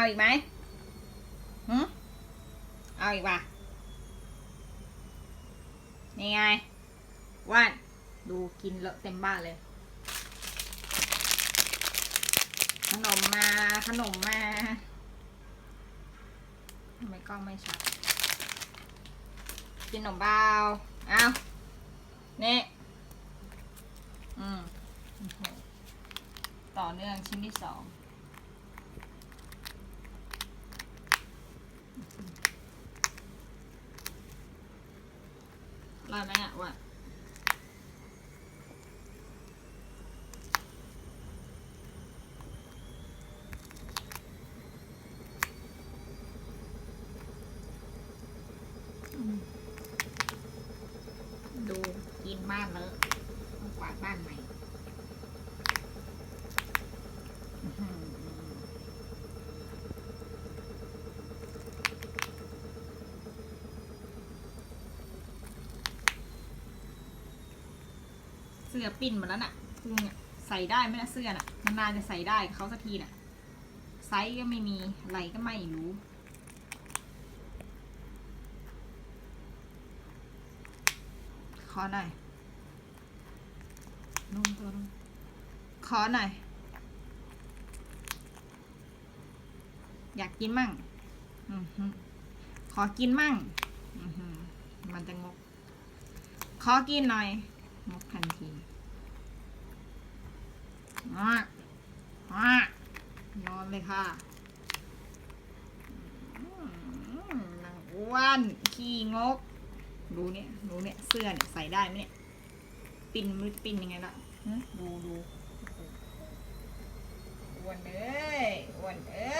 เอาอีกไหมหืมเอาอีกป่ะนี่ไงว่านดูกินเลอะเต็มบ้านเลย ขนมมาขนมมาทำไมกล้องไม่ชัด กินขนมเปล่าเอานี่อืมโอ้โหต่อเนื่องชิ้นที่สอง อร่อยไหมอะวะดูกินมากเลยะต้องกวาดบ้านใหม่อื้อหือ เสื้อปิ้นหมดแล้วน่ะพุงเนี่ยใส่ได้ไหมนะเสื้อน่ะนานๆจะใส่ได้เขาสักทีน่ะไซส์ก็ไม่มีอะไรก็ไม่รู้ขอหน่อยนุ่มตัวนุ่มขอหน่อย อยากกินมั่งอือหือขอกินมั่งอือหือมันจะงก ขอกินหน่อย งกทันทีอะอะนอนเลยค่ะนางอ้วนขี้งก ดูเนี่ย ดูเนี่ย เสื้อเนี่ย ใส่ได้ไหมเนี่ย ปินมือปินยังไงล่ะดูดูอ้วนเอ้ยอ้วนเอ้ย